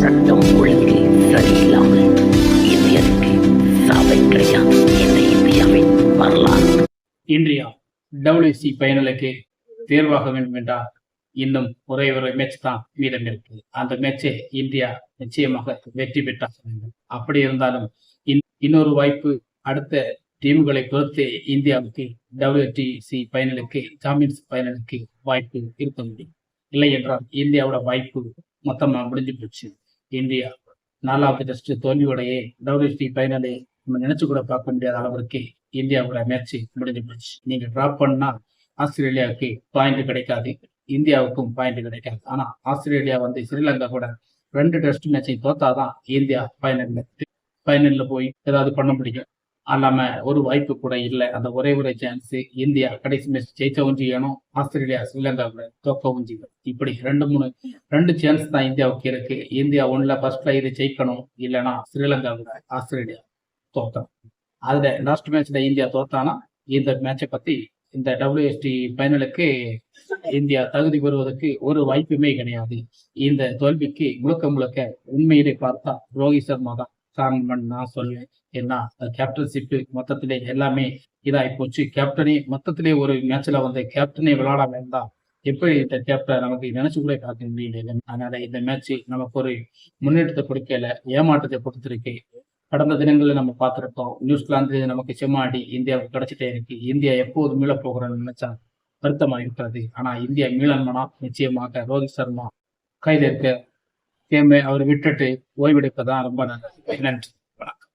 சட்டம் ஒழுங்கு சரியில்லாமல் இந்தியருக்கு சாவை கிடையாது என்ற இந்தியாவின் வரலாறு? இந்தியா டபிள்யூசி பயனலுக்கு தேர்வாக வேண்டும் என்றால் இன்னும் ஒரே ஒரு மேட்ச் தான் மீதம் இருக்கு அந்த மேட்சை இந்தியா நிச்சயமாக வெற்றி பெற்றாக வேண்டும். அப்படி இருந்தாலும் இன்- இன்னொரு வாய்ப்பு அடுத்த டீம்களை பொறுத்து இந்தியாவுக்கு டபிள்யூடிசி ஃபைனலுக்கு சாம்பியன்ஸ் ஃபைனலுக்கு வாய்ப்பு இருக்க முடியும். இல்லை என்றால் இந்தியாவோட வாய்ப்பு மொத்தமாக முடிஞ்சு போச்சு. இந்தியா. நாலாவது டெஸ்ட் தோல்வியோடையே. டபிள்யூடி ஃபைனலை நம்ம நினைச்சு கூட பார்க்க முடியாத அளவிற்கு இந்தியாவோட மேட்ச் முடிஞ்சு போச்சு. நீங்க டிராப் பண்ணா ஆஸ்திரேலியாவுக்கு பாயிண்ட் கிடைக்காது. இந்தியாவுக்கும் பாயிண்ட் கிடைக்காது. ஆனா ஆஸ்திரேலியா வந்து ஸ்ரீலங்கா கூட ரெண்டு டெஸ்ட் மேட்சை தோத்தாதான் இந்தியா ஃபைனல்ல ஃபைனல்ல போய் ஏதாவது பண்ண முடியும். அல்லாம ஒரு வாய்ப்பு கூட இல்லை. அந்த ஒரே ஒரு சான்ஸ் இந்தியா கடைசி மேட்ச் ஜெயிச்சவும் செய்யணும். ஆஸ்திரேலியா ஸ்ரீலங்கா கூட தோக்கவும் செய்யணும் இப்படி ரெண்டு மூணு ரெண்டு சான்ஸ் தான் இந்தியாவுக்கு இருக்கு. இந்தியா ஒன்ல ஃபர்ஸ்ட்ல இது ஜெயிக்கணும். இல்லைன்னா ஸ்ரீலங்கா கூட ஆஸ்திரேலியா தோக்கணும் அதுல லாஸ்ட் மேட்ச்ல இந்தியா தோத்தானா? இந்த மேட்சை பத்தி இந்த டபிள்யூஎஸ்டி ஃபைனலுக்கு இந்தியா தகுதி பெறுவதற்கு ஒரு வாய்ப்புமே கிடையாது. இந்த தோல்விக்கு முழுக்க முழுக்க உண்மையிலே பார்த்தா ரோஹித் சர்மா தான் காரணம் நான் சொல்லுவேன் ஏன்னா கேப்டன்ஷிப்பு மொத்தத்திலே எல்லாமே இதாகி போச்சு. கேப்டனே மொத்தத்திலே ஒரு மேட்ச்ல வந்து கேப்டனே விளையாடாம இருந்தா எப்படி இந்த கேப்டன் நமக்கு நினைச்சு கூட பார்க்க முடியல. அதனால இந்த மேட்ச் நமக்கு ஒரு முன்னேற்றத்தை கொடுக்கல ஏமாற்றத்தை கொடுத்துருக்கு. கடந்த தினங்களில் நம்ம பார்த்துருக்கோம் நியூசிலாந்து நமக்கு செம்மாடி இந்தியாவுக்கு கிடைச்சிட்டே இருக்கு. இந்தியா எப்போது மீள போகிறோம்னு நினைச்சா வருத்தமாக இருக்கிறது. ஆனா இந்தியா மீளன்மனா நிச்சயமாக ரோஹித் சர்மா கையில் இருக்க கேமை அவர் விட்டுட்டு ஓய்வெடுப்பதான் ரொம்ப நல்லது நன்றி. வணக்கம்.